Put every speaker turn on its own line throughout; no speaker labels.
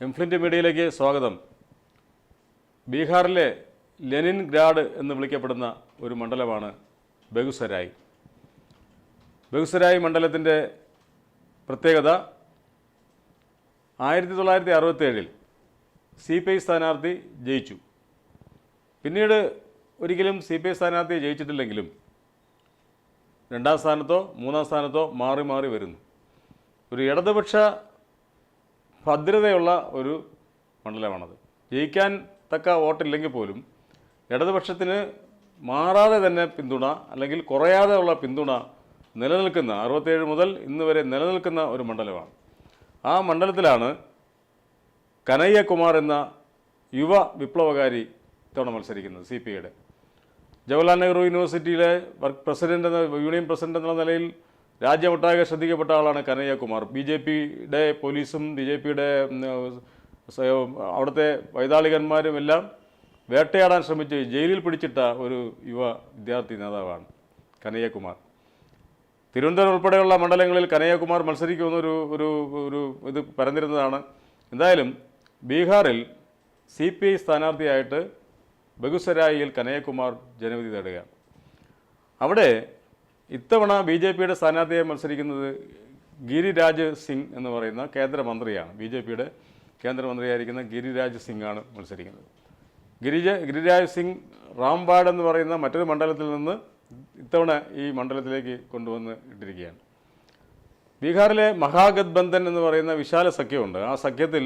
എംഫ്ലിന്റ് മീഡിയയിലേക്ക് സ്വാഗതം. ബീഹാറിലെ ലെനിൻ ഗ്രാഡ് എന്ന് വിളിക്കപ്പെടുന്ന ഒരു മണ്ഡലമാണ് ബെഗുസരായ് ബെഗുസരായ് മണ്ഡലത്തിന്റെ പ്രത്യേകത ആയിരത്തി തൊള്ളായിരത്തി അറുപത്തേഴിൽ സി പി ഐ സ്ഥാനാർത്ഥി ജയിച്ചു. പിന്നീട് ഒരിക്കലും സി പി ഐ സ്ഥാനാർത്ഥി ജയിച്ചിട്ടില്ലെങ്കിലും രണ്ടാം സ്ഥാനത്തോ മൂന്നാം സ്ഥാനത്തോ മാറി മാറി വരുന്നു. ഒരു ഇടതുപക്ഷ ഭദ്രതയുള്ള ഒരു മണ്ഡലമാണത്. ജയിക്കാൻ തക്ക വോട്ടില്ലെങ്കിൽ പോലും ഇടതുപക്ഷത്തിന് മാറാതെ തന്നെ പിന്തുണ അല്ലെങ്കിൽ കുറയാതെ ഉള്ള പിന്തുണ നിലനിൽക്കുന്ന അറുപത്തേഴ് മുതൽ ഇന്ന് വരെ നിലനിൽക്കുന്ന ഒരു മണ്ഡലമാണ്. ആ മണ്ഡലത്തിലാണ് കനയ്യകുമാർ എന്ന യുവ വിപ്ലവകാരി ഇത്തവണ മത്സരിക്കുന്നത് സി പി ഐയുടെ. ജവഹർലാൽ നെഹ്റു യൂണിവേഴ്സിറ്റിയിലെ വർക്ക് പ്രസിഡന്റ് എന്ന യൂണിയൻ പ്രസിഡന്റ് എന്നുള്ള നിലയിൽ രാജ്യമൊട്ടാകെ ശ്രദ്ധിക്കപ്പെട്ട ആളാണ് കനയ്യകുമാർ. ബി ജെ പിയുടെ പോലീസും ബി ജെ പിയുടെ അവിടുത്തെ വൈതാളികന്മാരും എല്ലാം വേട്ടയാടാൻ ശ്രമിച്ച് ജയിലിൽ പിടിച്ചിട്ട ഒരു യുവ വിദ്യാർത്ഥി നേതാവാണ് കനയ്യകുമാർ. തിരുവനന്തപുരം ഉൾപ്പെടെയുള്ള മണ്ഡലങ്ങളിൽ കനയ്യകുമാർ മത്സരിക്കുമെന്നൊരു ഒരു ഒരു ഇത് പരന്നിരുന്നതാണ്. എന്തായാലും ബീഹാറിൽ സി പി ഐ സ്ഥാനാർത്ഥിയായിട്ട് ബഗുസരായിയിൽ കനയ്യകുമാർ ജനവിധി തേടുകയാണ്. അവിടെ ഇത്തവണ ബി ജെ പിയുടെ സ്ഥാനാർത്ഥിയായി മത്സരിക്കുന്നത് ഗിരിരാജ് സിംഗ് എന്ന് പറയുന്ന കേന്ദ്രമന്ത്രിയാണ്. ബി ജെ പിയുടെ കേന്ദ്രമന്ത്രിയായിരിക്കുന്ന ഗിരിരാജ് സിംഗ് ആണ് മത്സരിക്കുന്നത്. ഗിരിജ ഗിരിരാജ് സിംഗ് റാംബാഡ് എന്ന് പറയുന്ന മറ്റൊരു മണ്ഡലത്തിൽ നിന്ന് ഇത്തവണ ഈ മണ്ഡലത്തിലേക്ക് കൊണ്ടുവന്ന് ഇട്ടിരിക്കുകയാണ്. ബീഹാറിലെ മഹാഗത്ബന്ധൻ എന്ന് പറയുന്ന വിശാല സഖ്യമുണ്ട്. ആ സഖ്യത്തിൽ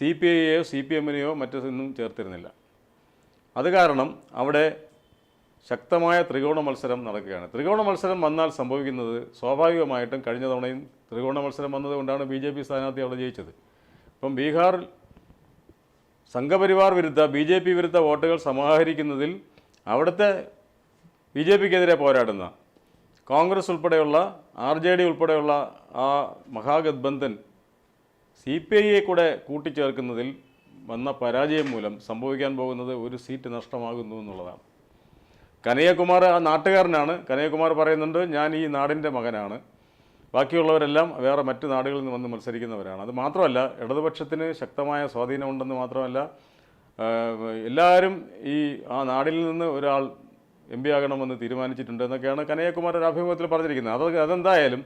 സി പി ഐയെയോ സി പി എമ്മിനെയോ മറ്റൊന്നും ചേർത്തിരുന്നില്ല. അത് കാരണം അവിടെ ശക്തമായ ത്രികോണ മത്സരം നടക്കുകയാണ്. ത്രികോണ മത്സരം വന്നാൽ സംഭവിക്കുന്നത് സ്വാഭാവികമായിട്ടും കഴിഞ്ഞ തവണയും ത്രികോണ മത്സരം വന്നതുകൊണ്ടാണ് ബി ജെ പി സ്ഥാനാർത്ഥി അവിടെ ജയിച്ചത്. ഇപ്പം ബീഹാറിൽ സംഘപരിവാർ വിരുദ്ധ ബി ജെ പി വിരുദ്ധ വോട്ടുകൾ സമാഹരിക്കുന്നതിൽ അവിടുത്തെ ബി ജെ പിക്കെതിരെ പോരാടുന്ന കോൺഗ്രസ് ഉൾപ്പെടെയുള്ള ആർ ജെ ഡി ഉൾപ്പെടെയുള്ള ആ മഹാഗത്ബന്ധൻ സി പി ഐയെ കൂടെ കൂട്ടിച്ചേർക്കുന്നതിൽ വന്ന പരാജയം മൂലം സംഭവിക്കാൻ പോകുന്നത് ഒരു സീറ്റ് നഷ്ടമാകുന്നു എന്നുള്ളതാണ്. കനയ്യകുമാർ ആ നാട്ടുകാരനാണ്. കനയ്യകുമാർ പറയുന്നുണ്ട് ഞാൻ ഈ നാടിന്റെ മകനാണ്. ബാക്കിയുള്ളവരെല്ലാം വേറെ മറ്റു നാടുകളിൽ നിന്ന് വന്ന് മത്സരിക്കുന്നവരാണ്. അത് മാത്രമല്ല ഇടതുപക്ഷത്തിന് ശക്തമായ സ്വാധീനമുണ്ടെന്ന് മാത്രമല്ല എല്ലാവരും ഈ ആ നാടിൽ നിന്ന് ഒരാൾ എം പി ആകണമെന്ന് തീരുമാനിച്ചിട്ടുണ്ട് എന്നൊക്കെയാണ് കനയ്യകുമാർ ഒരു അഭിമുഖത്തിൽ പറഞ്ഞിരിക്കുന്നത്. അത് അതെന്തായാലും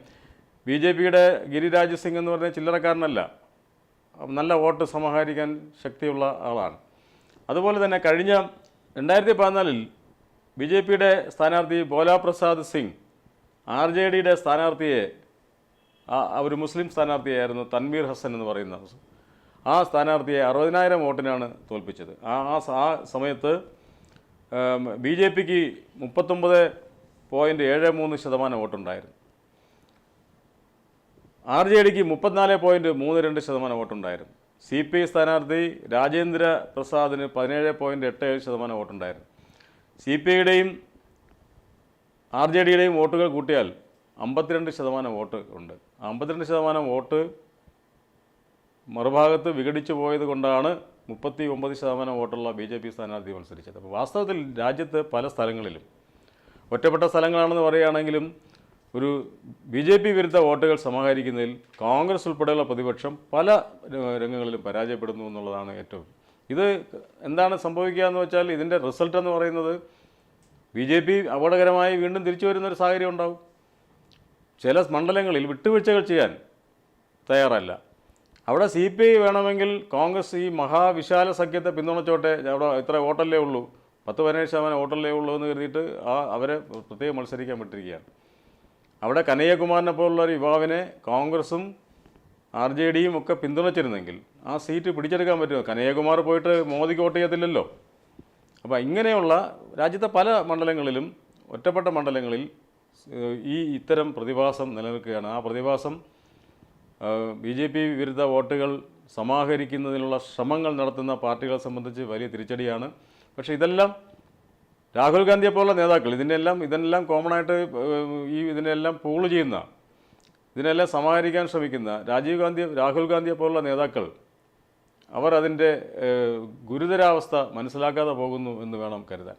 ബി ജെ പിയുടെ ഗിരിരാജ് സിംഗ് എന്ന് പറഞ്ഞ ചില്ലറക്കാരനല്ല. നല്ല വോട്ട് സമാഹരിക്കാൻ ശക്തിയുള്ള ആളാണ്. അതുപോലെ തന്നെ കഴിഞ്ഞ രണ്ടായിരത്തി പതിനാലിൽ ബി ജെ പിയുടെ സ്ഥാനാർത്ഥി ഭോലാ പ്രസാദ് സിംഗ് ആർ ജെ ഡിയുടെ സ്ഥാനാർത്ഥിയെ ഒരു മുസ്ലിം സ്ഥാനാർത്ഥിയായിരുന്നു തൻവീർ ഹസൻ എന്ന് പറയുന്ന ആ സ്ഥാനാർത്ഥിയെ അറുപതിനായിരം വോട്ടിനാണ് തോൽപ്പിച്ചത്. ആ ആ സമയത്ത് ബി ജെ പിക്ക് മുപ്പത്തൊമ്പത് പോയിന്റ് ഏഴ് മൂന്ന് ശതമാനം വോട്ടുണ്ടായിരുന്നു. ആർ ജെ ഡിക്ക് മുപ്പത്തിനാല് പോയിന്റ് മൂന്ന് രണ്ട് ശതമാനം വോട്ടുണ്ടായിരുന്നു. സി പി ഐ സ്ഥാനാർത്ഥി രാജേന്ദ്ര പ്രസാദിന് പതിനേഴ് പോയിന്റ് എട്ട് ഏഴ് ശതമാനം വോട്ടുണ്ടായിരുന്നു. സി പി ഐയുടെയും ആർ ജെ ഡിയുടെയും വോട്ടുകൾ കൂട്ടിയാൽ അമ്പത്തിരണ്ട് ശതമാനം വോട്ട് ഉണ്ട്. അമ്പത്തിരണ്ട് ശതമാനം വോട്ട് മറുഭാഗത്ത് വിഘടിച്ചു പോയത് കൊണ്ടാണ് മുപ്പത്തി ഒമ്പത് ശതമാനം വോട്ടുള്ള ബി ജെ പി സ്ഥാനാർത്ഥി മത്സരിച്ചത്. അപ്പോൾ വാസ്തവത്തിൽ രാജ്യത്ത് പല സ്ഥലങ്ങളിലും ഒറ്റപ്പെട്ട സ്ഥലങ്ങളാണെന്ന് പറയുകയാണെങ്കിലും ഒരു ബി ജെ പി വിരുദ്ധ വോട്ടുകൾ സമാഹരിക്കുന്നതിൽ കോൺഗ്രസ് ഉൾപ്പെടെയുള്ള പ്രതിപക്ഷം പല രംഗങ്ങളിലും പരാജയപ്പെടുന്നു എന്നുള്ളതാണ് ഏറ്റവും ഇത് എന്താണ് സംഭവിക്കുക എന്ന് വെച്ചാൽ ഇതിന്റെ റിസൾട്ട് എന്ന് പറയുന്നത് ബി ജെ പി അപകടകരമായി വീണ്ടും തിരിച്ചു വരുന്നൊരു സാഹചര്യം ഉണ്ടാവും. ചില മണ്ഡലങ്ങളിൽ വിട്ടുവീഴ്ചകൾ ചെയ്യാൻ തയ്യാറല്ല. അവിടെ സി പി ഐ വേണമെങ്കിൽ കോൺഗ്രസ് ഈ മഹാവിശാല സഖ്യത്തെ പിന്തുണച്ചോട്ടെ. അവിടെ ഇത്ര വോട്ടല്ലേ ഉള്ളൂ. പത്ത് പതിനേഴ് ശതമാനം വോട്ടല്ലേ ഉള്ളൂ എന്ന് കരുതിയിട്ട് ആ അവരെ പ്രത്യേകം മത്സരിക്കാൻ വിട്ടിരിക്കുകയാണ്. അവിടെ കനയ്യകുമാറിനെ പോലുള്ള ഒരു യുവാവിനെ കോൺഗ്രസും ആർ ജെ ഡിയും ഒക്കെ പിന്തുണച്ചിരുന്നെങ്കിൽ ആ സീറ്റ് പിടിച്ചെടുക്കാൻ പറ്റുമോ? കനയ്യകുമാർ പോയിട്ട് മോദിക്ക് വോട്ട് ചെയ്യത്തില്ലല്ലോ. അപ്പോൾ ഇങ്ങനെയുള്ള രാജ്യത്തെ പല മണ്ഡലങ്ങളിലും ഒറ്റപ്പെട്ട മണ്ഡലങ്ങളിൽ ഈ ഇത്തരം പ്രതിഭാസം നിലനിൽക്കുകയാണ്. ആ പ്രതിഭാസം ബി ജെ പി വിരുദ്ധ വോട്ടുകൾ സമാഹരിക്കുന്നതിനുള്ള ശ്രമങ്ങൾ നടത്തുന്ന പാർട്ടികളെ സംബന്ധിച്ച് വലിയ തിരിച്ചടിയാണ്. പക്ഷേ ഇതെല്ലാം രാഹുൽ ഗാന്ധിയെ പോലുള്ള നേതാക്കൾ ഇതിനെല്ലാം ഇതിനെല്ലാം കോമൺ ആയിട്ട് ഈ ഇതിനെല്ലാം പൂൾ ചെയ്യുന്ന ഇതിനെല്ലാം സമാഹരിക്കാൻ ശ്രമിക്കുന്ന രാജീവ് ഗാന്ധി രാഹുൽ ഗാന്ധിയെ പോലുള്ള നേതാക്കൾ അവർ അതിന്റെ ഗുരുതരാവസ്ഥ മനസ്സിലാക്കാതെ പോകുന്നു എന്ന് വേണം കരുതാൻ.